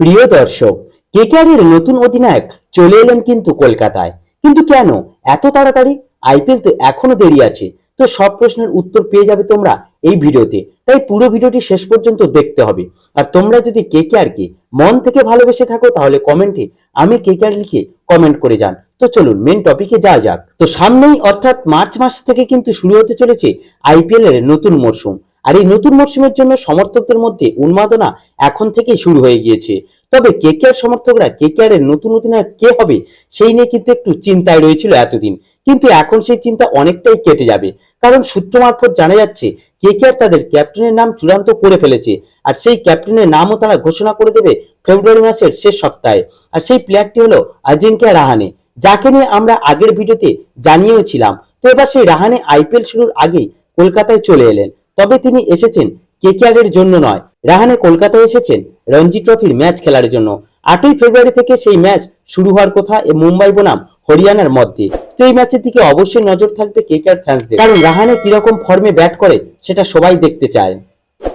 প্রিয় দর্শক, কেকেআরের নতুন অধিনায়ক চলে এলেন কিন্তু কলকাতায়। কিন্তু কেন? এত তাড়াতাড়ি? আইপিএল তো এখনও দেরি আছে। তো সব প্রশ্নের উত্তর পেয়ে যাবে তোমরা এই ভিডিওতে। তাই পুরো ভিডিওটি শেষ পর্যন্ত দেখতে হবে। আর তোমরা যদি কেকেআরকে মন থেকে ভালোবেসে থাকো, তাহলে কমেন্টে আমি কেকেআর লিখে কমেন্ট করে যান। তো চলুন মেন টপিকে যাওয়া যাক। তো সামনেই অর্থাৎ মার্চ মাস থেকে কিন্তু শুরু হতে চলেছে আইপিএল এর নতুন মরশুম। আর এই নতুন মরশুমের জন্য সমর্থকদের মধ্যে উন্মাদনা এখন থেকেই শুরু হয়ে গিয়েছে। তবে কেকেআর সমর্থকরা কেকেআর এর নতুন অধিনায়ক কে হবে, সেই নিয়ে কিন্তু একটু চিন্তায় রয়েছিল এতদিন। কিন্তু এখন সেই চিন্তা অনেকটাই কেটে যাবে। কারণ সূত্র মারফত জানা যাচ্ছে, কেকেআর তাদের ক্যাপ্টেনের নাম চূড়ান্ত করে ফেলেছে। আর সেই ক্যাপ্টেনের নামও তারা ঘোষণা করে দেবে ফেব্রুয়ারি মাসের শেষ সপ্তাহে। আর সেই প্লেয়ারটি হলো আজিঙ্কিয়া রাহানে, যাকে নিয়ে আমরা আগের ভিডিওতে জানিয়েওছিলাম তো এবার সেই রাহানে আইপিএল শুরুর আগেই কলকাতায় চলে এলেন। তবে তিনি এসেছেন কেকেআর এর জন্য নয়, রাহানে কলকাতায় এসেছেন রঞ্জি ট্রফির ম্যাচ খেলার জন্য। আটই ফেব্রুয়ারি থেকে সেই ম্যাচ শুরু হওয়ার কথা এ মুম্বাই বনাম হরিয়ানার মধ্যে। তো এই ম্যাচের দিকে অবশ্যই নজর থাকবে কেকেআর ফ্যান্সদের কারণ রাহানে কীরকম ফর্মে ব্যাট করে, সেটা সবাই দেখতে চায়।